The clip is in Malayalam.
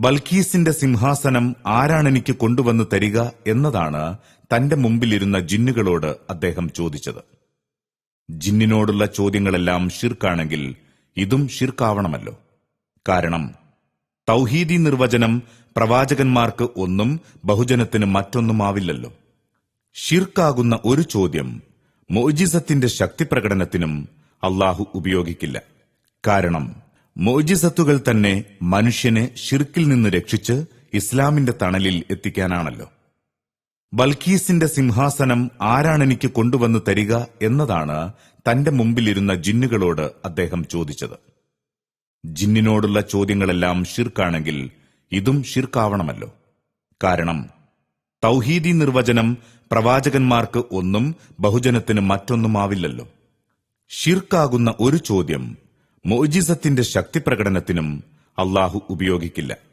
ബൽക്കീസിന്റെ സിംഹാസനം ആരാണെനിക്ക് കൊണ്ടുവന്ന് തരിക എന്നതാണ് തന്റെ മുമ്പിലിരുന്ന ജിന്നുകളോട് അദ്ദേഹം ചോദിച്ചത്. ജിന്നിനോടുള്ള ചോദ്യങ്ങളെല്ലാം ഷിർക്കാണെങ്കിൽ ഇതും ഷിർക്കാവണമല്ലോ കാരണം തൗഹീദി നിർവചനം പ്രവാചകന്മാർക്ക് ഒന്നും ബഹുജനത്തിന് മറ്റൊന്നുമാവില്ലല്ലോ. ഷിർക്കാകുന്ന ഒരു ചോദ്യം മോജിസത്തിന്റെ ശക്തിപ്രകടനത്തിനും അള്ളാഹു ഉപയോഗിക്കില്ല. കാരണം മോജിസത്തുകൾ തന്നെ മനുഷ്യനെ ഷിർക്കിൽ നിന്ന് രക്ഷിച്ച് ഇസ്ലാമിന്റെ തണലിൽ എത്തിക്കാനാണല്ലോ. ബൽഖീസിന്റെ സിംഹാസനം ആരാണെനിക്ക് കൊണ്ടുവന്ന് തരിക എന്നതാണ് തന്റെ മുമ്പിലിരുന്ന ജിന്നുകളോട് അദ്ദേഹം ചോദിച്ചത്. ജിന്നിനോടുള്ള ചോദ്യങ്ങളെല്ലാം ഷിർക്കാണെങ്കിൽ ഇതും ഷിർക്കാവണമല്ലോ കാരണം തൗഹീദി നിർവചനം പ്രവാചകന്മാർക്ക് ഒന്നും ബഹുജനത്തിന് മറ്റൊന്നുമാവില്ലല്ലോ. ഷിർക്കാകുന്ന ഒരു ചോദ്യം മോജിസത്തിന്റെ ശക്തിപ്രകടനത്തിനും അള്ളാഹു ഉപയോഗിക്കില്ല.